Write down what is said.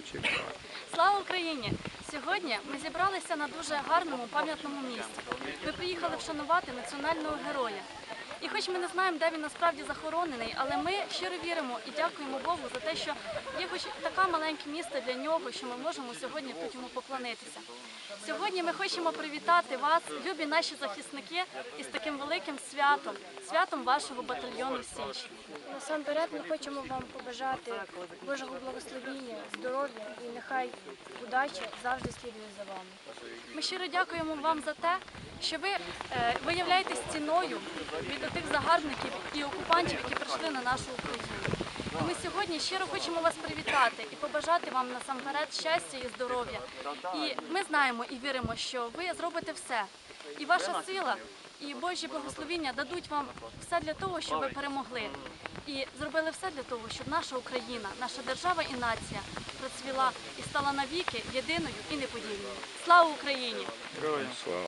включив. Слава Україні! Сьогодні ми зібралися на дуже гарному пам'ятному місці. Ми приїхали вшанувати національного героя. І хоч ми не знаємо, де він насправді захоронений, але ми щиро віримо і дякуємо Богу за те, що є хоч таке маленьке місце для нього, що ми можемо сьогодні тут йому поклонитися. Сьогодні ми хочемо привітати вас, любі наші захисники, із таким великим святом, святом вашого батальйону Січ. Насамперед ми хочемо вам побажати Божого благословіння, здоров'я і нехай удача завжди слідує за вами. Ми щиро дякуємо вам за те, що ви е, виявляєтесь ціною від тих загарбників і окупантів, які прийшли на нашу Україну. І ми сьогодні щиро хочемо вас привітати і побажати вам насамперед щастя і здоров'я. І ми знаємо і віримо, що ви зробите все. І ваша сила, і Божі благословіння дадуть вам все для того, щоб ви перемогли. І зробили все для того, щоб наша Україна, наша держава і нація процвіла і стала навіки єдиною і неподільною. Слава Україні!